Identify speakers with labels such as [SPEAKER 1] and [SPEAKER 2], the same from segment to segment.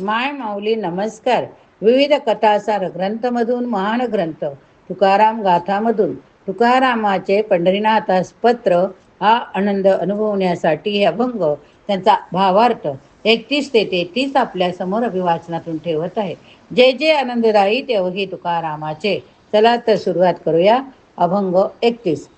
[SPEAKER 1] माय माऊली नमस्कार. विविध कथासार ग्रंथमधून महान ग्रंथ तुकाराम गाथामधून तुकारामाचे पंढरीनाथास पत्र हा आनंद अनुभवण्यासाठी हे अभंग त्यांचा भावार्थ एकतीस ते तेहतीस आपल्यासमोर अभिवाचनातून ठेवत आहे. जे जे आनंददायी ते अवघी तुकारामाचे. चला तर सुरुवात करूया. अभंग एकतीस.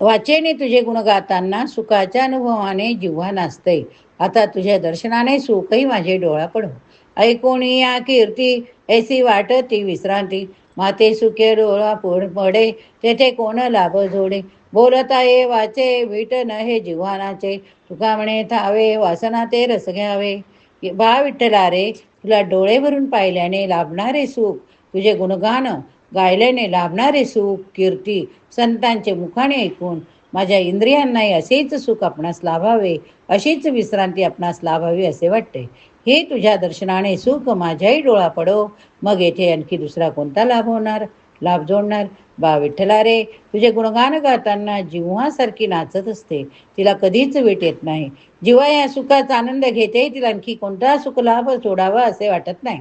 [SPEAKER 1] वाचेने तुझे गुण गाताना सुखाच्या अनुभवाने जिव्हा नाचते आता तुझ्या दर्शनाने सुखही माझे डोळा पडो ऐकून या कीर्ती ऐसी वाटती विश्रांती. माते सुखे डोळा पोड पडे तेथे कोण लाभ जोडे? बोलता ये वाचे विट न हे जीवनाचे. तुका म्हणे थावे वासना ते रस घ्यावे. बा विठ्ठला रे तुला डोळे भरून पाहिल्याने लाभणारे सुख. तुझे गुणगान गायल्याने लाभणारे सुख. कीर्ती संतांचे मुखाने ऐकून. माझ्या इंद्रियांनाही असेच सुख आपणास लाभावे अशीच विश्रांती आपणास लाभावी असे वाटते. हे तुझ्या दर्शनाने सुख माझ्याही डोळा पडो. मग येथे आणखी दुसरा कोणता लाभ होणार? लाभ जोडणार? बा विठ्ठला रे तुझे गुणगान गाताना जिव्हासारखी नाचत असते. तिला कधीच वेट येत नाही. जिव्हा या सुखाचा आनंद घेते तिला आणखी कोणता सुख लाभ सोडावा असे वाटत नाही.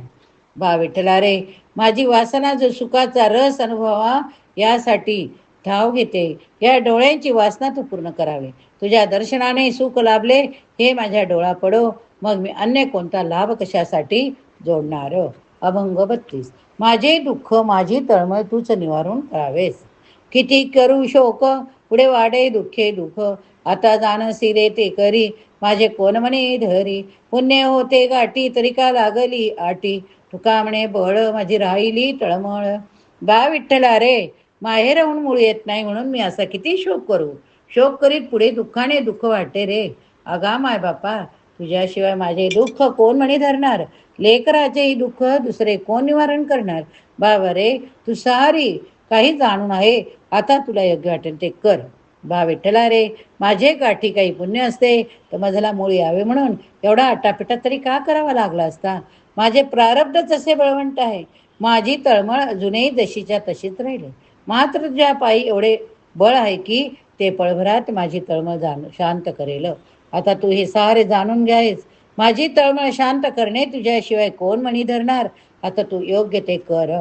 [SPEAKER 1] बा विठ्ठला रे माझी वासना जो सुखाचा रस अनुभवा यासाठी धाव घेते. या डोळ्यांची वासना तू पूर्ण करावे. तुझ्या दर्शनाने सुख लाभले हे माझ्या डोळा पडो. मग मी अन्य कोणता लाभ कशासाठी जोडणार? अभंग बत्तीस. माझे दुःख माझी तळमळ तूच निवारून करावेस. किती करू शोक? पुढे वाढे दुःखे दुःख. आता जाणसी रे ते करी. माझे कोण म्हणे धरी? पुण्य होते गाठी तरी का लागली आटी तुका म्हणे बळ माझी राहिली तळमळ. बा विठ्ठला रे माहेर राहून मूळ येत नाही म्हणून मी असा किती शोक करू? शोक करीत पुढे दुःखाने दुःख वाटते रे. अगा माय बापा तुझ्याशिवाय माझे दुःख कोण म्हणे धरणार? लेकराचेही दुःख दुसरे कोण निवारण करणार? बाबा रे तू सारी काही जाणून आहे. आता तुला योग्य वाटेल ते कर. बा विठ्ठला रे माझे गाठी काही पुण्य असते तर मजला मूळ यावे म्हणून. एवढा आटापिटा तरी का करावा लागला असता? माझे प्रारब्धच असे बळवंट आहे. माझी तळमळ अजूनही जशीच्या तशीच राहिले. मात्र ज्या पायी एवढे बळ आहे की ते पळभरात माझी तळमळ जाण शांत करेल. आता तू हे सारे जाणून घ्यायस. माझी तळमळ शांत करणे तुझ्याशिवाय कोण म्हणी धरणार? आता तू योग्य ते कर.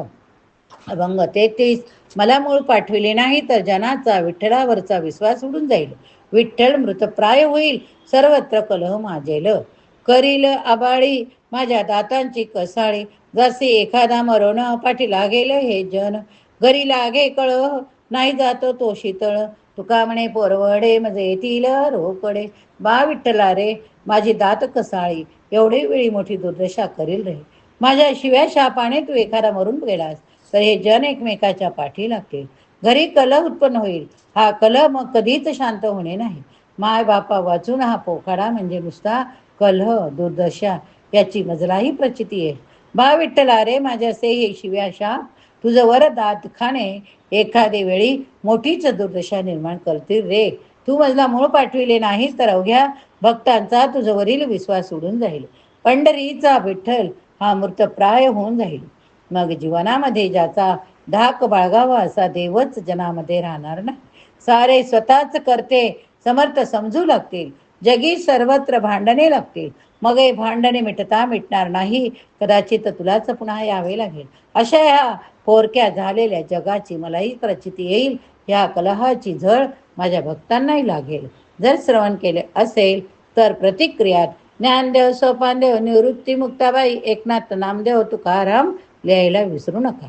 [SPEAKER 1] अभंग तेहतीस. मला मूळ पाठविले नाही तर जनाचा विठ्ठलावरचा विश्वास उडून जाईल. विठ्ठल मृतप्राय होईल सर्वत्र कलह माजेल. करील आबाळी माझ्या दातांची कसाळी जसे एखादा मरण पाठी लागेल हे जन. घरी लागे कळ नाही जातो तो शीतळ. तुका म्हणे पोरवडे म्हणजे येतील रोकडे. बा विठ्ठला रे माझी दात कसाळी. एवढी वेळी मोठी दुर्दशा करील रे. माझ्या शिव्या शापाने तू एखादा मरून गेलास तर हे जन एकमेकाच्या पाठी लागतील. घरी कलह उत्पन्न होईल. हा कलह मग कधीच शांत होणे नाही. माय बापा वाचून हा पोखाडा म्हणजे नुसता कलह दुर्दशा. याची मजलाही प्रचिती आहे. बा विठ्ठला रे माझ्यासे हे शिव्याशा तुझं वरदात खाणे. एखादी वेळी मोठीच दुर्दशा निर्माण करतील रे. तू मजला मूळ पाठविले नाहीस तर अवघ्या भक्तांचा तुझवरील विश्वास उडून जाईल. पंढरीचा विठ्ठल हा मृतप्राय होऊन जाईल. मग जीवनामध्ये ज्याचा धाक बाळगावा असा देवच जनामध्ये राहणार नाही. सारे स्वतःच करते समर्थ समजू लागतील. जगी सर्वत्र भांडणे लागतील. मग हे भांडणे मिटता मिटणार नाही. कदाचित तुलाच पुन्हा यावे लागेल. अशा ह्या पोरक्या झालेल्या जगाची मलाही प्रचिती येईल. ह्या कलहाची झळ माझ्या भक्तांनाही लागेल. जर श्रवण केले असेल तर प्रतिक्रियात ज्ञानदेव सोपानदेव निवृत्ती मुक्ताबाई एकनाथ नामदेव तुकाराम लिहायला विसरू नका.